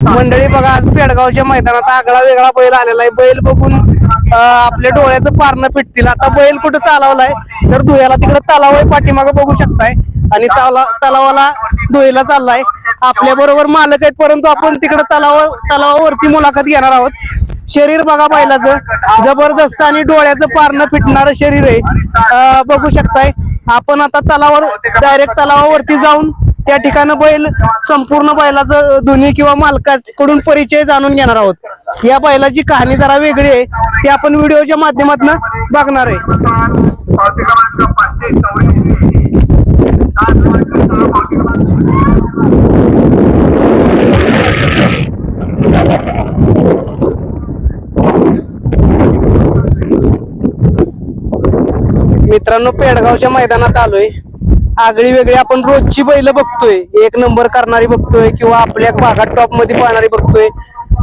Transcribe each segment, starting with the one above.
मंडळी बघा आज पेडगावच्या मैदानात आगळा वेगळा बैल आलेला आहे. बैल बघून आपल्या डोळ्याचं पारणं फिटतील. आता बैल कुठं चालवलाय? तर धुयाला तिकडे तलाव आहे पाठीमागं बघू शकताय. आणि तलावाला धुयला चाललाय. आपल्या बरोबर मालक आहेत परंतु आपण तिकडे तलावा तलावावरती मुलाखत घेणार आहोत. शरीर बघा बैलाचं. जबरदस्त आणि डोळ्याचं पारणं फिटणारं शरीर आहे. बघू शकताय. आपण आता तलावर डायरेक्ट तलावावरती जाऊन त्या ठिकाणी बैल संपूर्ण बैलाचं धुनी किंवा मालकाकडून परिचय जाणून घेणार आहोत. या बैलाची कहाणी जरा वेगळी आहे. ती आपण व्हिडिओच्या माध्यमातून बघणार आहे. मित्रांनो पेडगावच्या मैदानात आलोय. आगळी वेगळी. आपण रोजची बैल बघतोय. एक नंबर करणारी बघतोय किंवा आपल्या भागात टॉपमध्ये पाहणारी बघतोय.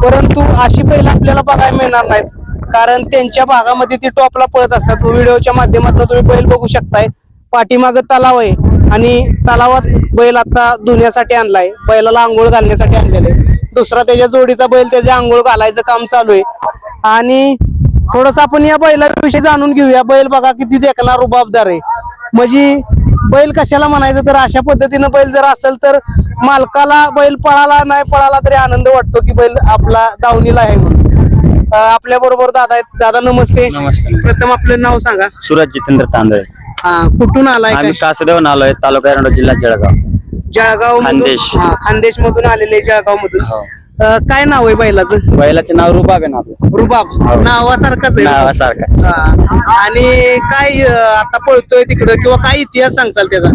परंतु अशी बैल आपल्याला बघायला मिळणार नाहीत. कारण त्यांच्या भागामध्ये ती टॉपला पळत असतात. व्हिडिओच्या माध्यमातून तुम्ही बैल बघू शकताय. पाठीमाग तलाव आहे. आणि तलावात बैल आता धुण्यासाठी आणलाय. बैलाला आंघोळ घालण्यासाठी आणलेलं आहे. दुसरा त्याच्या जोडीचा बैल त्याच्या आंघोळ घालायचं काम चालू आहे. आणि थोडस आपण या बैलाविषयी जाणून घेऊया. बैल बघा किती देखणार रुबाबदार आहे. म्हणजे बैल कशाला म्हणायचं? तर अशा पद्धतीनं बैल जर असेल तर मालकाला बैल पळाला नाही पळाला तरी आनंद वाटतो की बैल आपला दावणीला आहे म्हणून. आपल्या बरोबर दादा आहेत. दादा नमस्ते. नमस्ते. प्रथम आपलं नाव सांगा. सूरज जितेंद्र तांदळे. हा, कुठून आलाय काय? आम्ही कासदेवून आलोय तालुका एरंडो जिल्हा जळगाव. जळगाव खानदेश. खानदेश मधून आलेले जळगाव मधून हो. काय नाव आहे बैलाचं? बैलाचे नाव रुबाब आहे ना आपलं. रुबाब. हो. नावासारखंच आहे. नावासारखा हा. आणि काय अं, आता पळतोय तिकडं किंवा काय इतिहास सांगचाल त्याचा?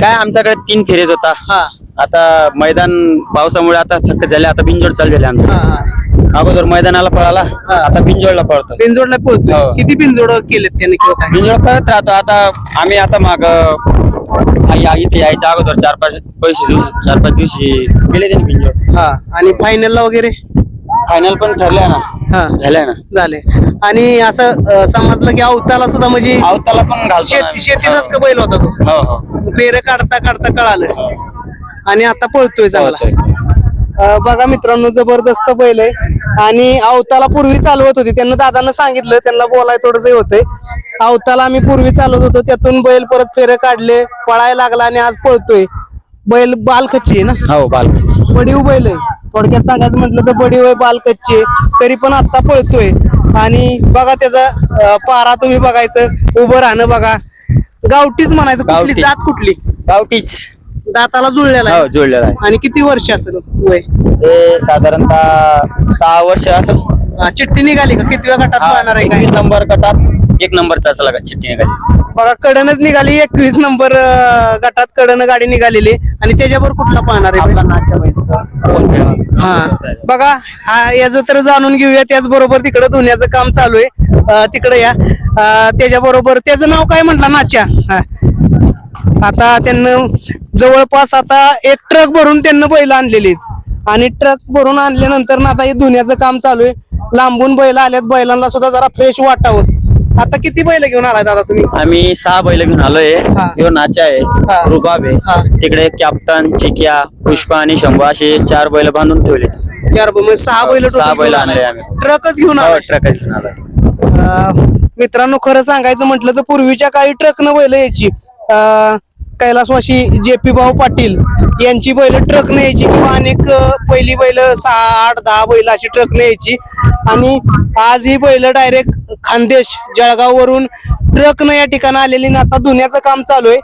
काय आमच्याकडे तीन फेरीज होता. हा. आता मैदान पावसामुळे आता थक्क झाले आता बिंजोड चालू झाले आमच्या हा. अगोदर मैदानाला पळाला आता बिंजोडला पळतो बिनजोडला पळतोय. हो. किती बिनजोड केलेत त्याने किंवा काय? बिंजोड करत राहतो. आता आम्ही आता माग इथे यायच्या अगोदर चार पाच पैसे चार पाच दिवशी गेले त्यांनी बिंजोड हा आणि फायनलला वगैरे? फायनल पण ठरल्या ना. हा. झाल्या ना. झाले. आणि असं अं, समजलं की अवताला सुद्धा म्हणजे आवताला पण घालतो ना शेती आम्ही. शेतीचाच का बैल होता तो? हो हो. पेर काढता काढता कळालं. आणि आता पळतोय चांगला. पळतोय. अं, बघा मित्रांनो जबरदस्त बैल आहे. आणि अवताला पूर्वी चालवत होती. त्यांना दादांना सांगितलं त्यांना बोलाय थोडस होतंय. अवताला आम्ही पूर्वी चालवत होतो त्यातून बैल परत फेरे काढले पळायला लागला आणि आज पळतोय. बैल बालखच्ची आहे ना? हो बालकच बडीव बैल आहे. थोडक्यात सांगायचं म्हटलं तर बडीव आहे बालकच्ची आहे. तरी पण आता पळतोय. आणि बघा त्याचा अं, पारा तुम्ही बघायचं उभं राहणं बघा. गावठीच म्हणायचं कुठली गावठी. जात कुठली? गावठीच. दाताला जुळलेला हो आहे जोडलेला आहे. आणि किती वर्ष असेल वय? ते साधारणतः सहा वर्ष असं हा, चिठ्ठी निघाली का? कितव्या गटात पाहणार आहे काय? एकवीस नंबर गटात. एक नंबरचा असं लागा चिठ्ठी निघाली. बघा कडनच निघाली एकवीस नंबर अं, गटात कडन गाडी निघालेली. आणि त्याच्यावर कुठला पाहणार आहे? आपला नाच्या बैलचा फोन केला. हा. बघा हा याचं तर जाणून घेऊया. त्याचबरोबर तिकडे धुण्याचं काम चालू आहे. अं, तिकडे या. त्याच्या बरोबर त्याचं नाव काय म्हटलं? नाच्या. हा. आता त्यांना जवळपास आता एक ट्रक भरून त्यांना बैल आणलेली आहेत. आणि ट्रक भरून आणल्यानंतर ना आता हे धुण्याचं काम चालू आहे. लांबून बैल आल्यात. बैलांना सुद्धा जरा फ्रेश वाटावं. आता किती बैल घेऊन आलाय दादा तुम्ही? आम्ही सहा बैल घेऊन आलोय. हा. नाचा हा. आहे. रुबाब हा. आहे तिकडे कॅप्टन चिक्या पुष्पा आणि शंभू असे चार बैल बांधून ठेवले चार ब- म्हणजे सहा बैल सहा बैल आणले आम्ही. ट्रकच घेऊन आलाय. ट्रक घेऊन आलोय. अं, मित्रांनो खरं सांगायचं म्हटलं तर पूर्वीच्या काळी ट्रकनं बैल यायची. अं, कैलासवासी जे पी भाऊ पाटील यांची बैल ट्रक यायची किंवा अनेक पहिली बैल सहा आठ दहा बैल अशी ट्रक यायची आणि आज ही बैल डायरेक्ट खानदेश जळगाव वरून ट्रकनं या ठिकाणी आलेली आणि आता धुण्याचं काम चालू आहे.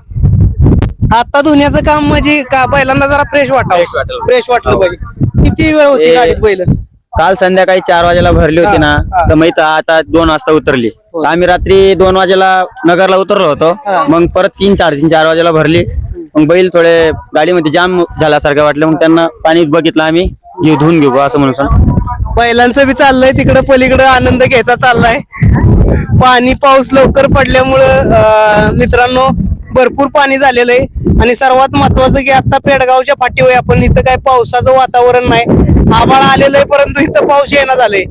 आता धुण्याचं काम म्हणजे का? बैलांना जरा फ्रेश वाटावं. फ्रेश वाटलं पाहिजे. किती वेळ होती गाडीत बैल? काल संध्याकाळी चार वाजेला भरली होती ना. तर इथं आता दोन वाजता उतरली हो. आम्ही रात्री दोन वाजेला नगरला उतरलो होतो. मग परत तीन चार तीन चार वाजेला भरली मग बैल थोडे गाडीमध्ये जाम झाल्यासारखं वाटलं मग त्यांना पाणी बघितलं आम्ही घेऊ धुवून घेऊ असं म्हणून सांग. बैलांचं बी चाललंय तिकडं पलीकडं आनंद घ्यायचा चाललाय पाणी पाऊस लवकर पडल्यामुळं मित्रांनो भरपूर पाणी झालेलं आहे. आणि सर्वात महत्वाचं की आता पेडगावच्या पाठीवर आपण इथं काय पावसाचं वातावरण नाही. आभाळ आलेलं आहे परंतु इथं पाऊस येणं झालंय.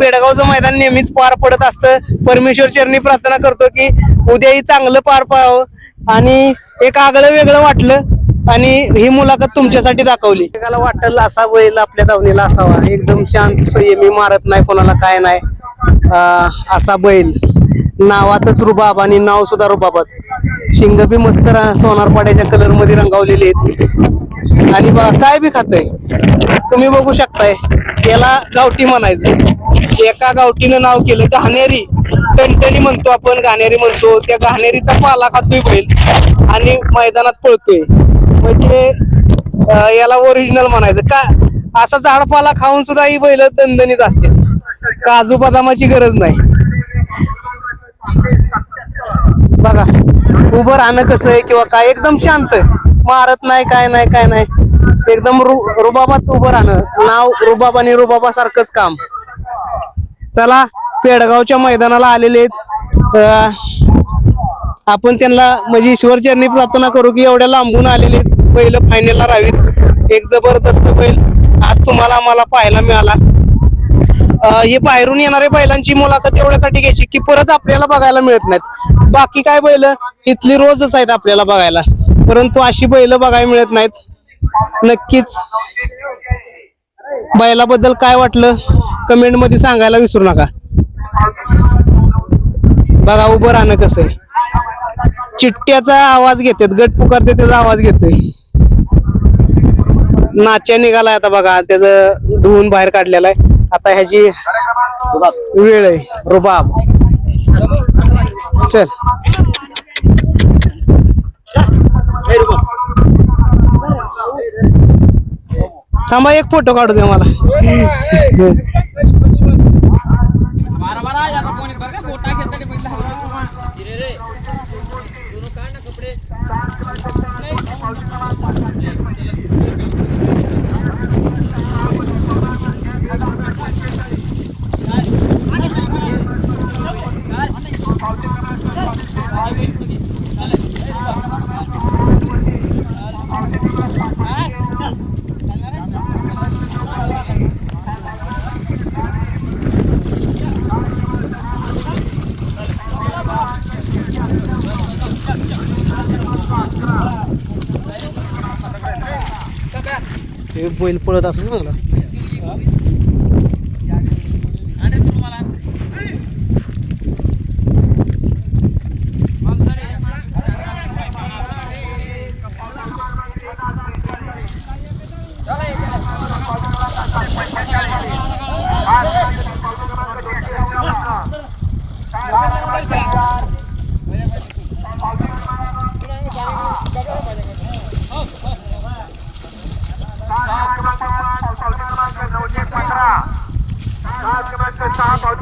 पेडगावचं मैदान नेहमीच पार पडत असतं. परमेश्वर चरणी प्रार्थना करतो की उद्याही चांगलं पार पाहावं. आणि एक आगळं वेगळं वाटलं आणि ही मुलाखत तुमच्यासाठी दाखवली. एकाला वाटलं असा बैल आपल्या धावणीला असावा. एकदम शांत संयमी मारत नाही कोणाला काय नाही. असा बैल. नावातच रुबाब आणि नाव सुद्धा रुबाबात. शिंग बी मस्त सोनारपाड्याच्या कलरमध्ये रंगावलेले आहेत. आणि बा काय बी खातय. तुम्ही बघू शकताय याला गावठी म्हणायचं. एका गावठीनं नाव केलं घाणेरी. टणटणी म्हणतो आपण घाणेरी म्हणतो. त्या घाणेरीचा पाला खातोय बैल. आणि मैदानात पळतोय. म्हणजे याला ओरिजिनल म्हणायचं. का असा झाडपाला खाऊन सुद्धा ही बैल दणदणीत असते काजू बदामाची गरज नाही. बघा उभं राहणं कसं आहे किंवा काय एकदम शांत मारत नाही काय नाही काय नाही. एकदम रु रुबाबात उभं राहणं. नाव रुबाब आणि रुबाबासारखंच काम. चला पेडगावच्या मैदानाला आलेले आहेत. आपण त्यांना म्हणजे ईश्वर चरणी प्रार्थना करू की एवढ्या लांबून आलेले आहेत. पहिलं फायनलला राहावीत. एक जबरदस्त बैल आज तुम्हाला आम्हाला पाहायला मिळाला. हे बाहेरून येणाऱ्या बैलांची मुलाखत एवढ्यासाठी घ्यायची की परत आपल्याला बघायला मिळत नाहीत. बाकी काय बैल? इथली रोजच आहेत आपल्याला बघायला. परंतु अशी बैल बघायला मिळत नाहीत. नक्कीच. बैलाबद्दल काय वाटलं? कमेंटमध्ये सांगायला विसरू नका. बघा उभं राहणं कसं आहे. चिट्ट्याचा आवाज घेतात. गट पुकारते त्याचा आवाज घेतोय. नाच्या निघालाय आता बघा. त्याचं धुवून बाहेर काढलेला आहे. आता ह्याची वेळ आहे. रुबाब. चल थांबा एक फोटो काढू दे मला बैल पळत असेल बघला 在ระ